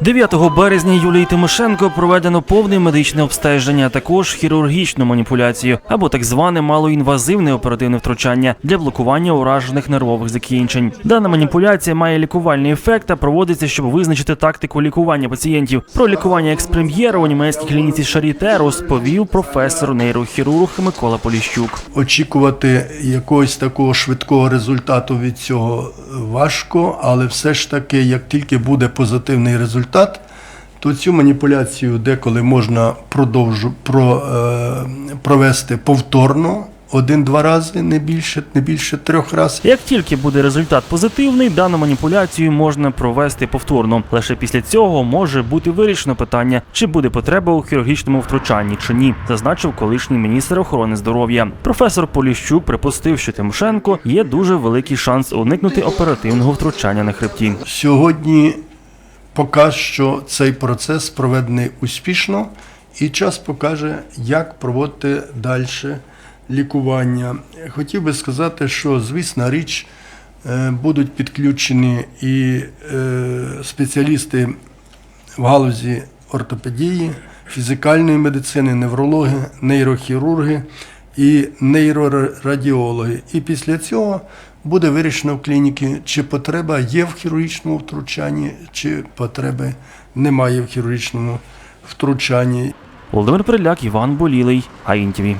9 березня Юлії Тимошенко проведено повне медичне обстеження, а також хірургічну маніпуляцію або так зване малоінвазивне оперативне втручання для блокування уражених нервових закінчень. Дана маніпуляція має лікувальний ефект та проводиться, щоб визначити тактику лікування пацієнтів. Про лікування експрем'єра у німецькій клініці Шаріте розповів професор нейрохірург Микола Поліщук. Очікувати якогось такого швидкого результату від цього важко, але все ж таки, як тільки буде позитивний результат, то цю маніпуляцію деколи можна продовжу, про, е, провести повторно один-два рази, не більше, не більше трьох разів. Як тільки буде результат позитивний, дану маніпуляцію можна провести повторно. Лише після цього може бути вирішено питання, чи буде потреба у хірургічному втручанні чи ні, зазначив колишній міністр охорони здоров'я. Професор Поліщук припустив, що Тимошенко є дуже великий шанс уникнути оперативного втручання на хребті. Сьогодні поки що цей процес проведений успішно, і час покаже, як проводити далі лікування. Хотів би сказати, що, звісна річ, е, будуть підключені і е, спеціалісти в галузі ортопедії, фізикальної медицини, неврологи, нейрохірурги і нейрорадіологи. І після цього буде вирішено в клініці, чи потреба є в хірургічному втручанні, чи потреби немає в хірургічному втручанні. Володимир Приляк, Іван Болілий, АІНТВ.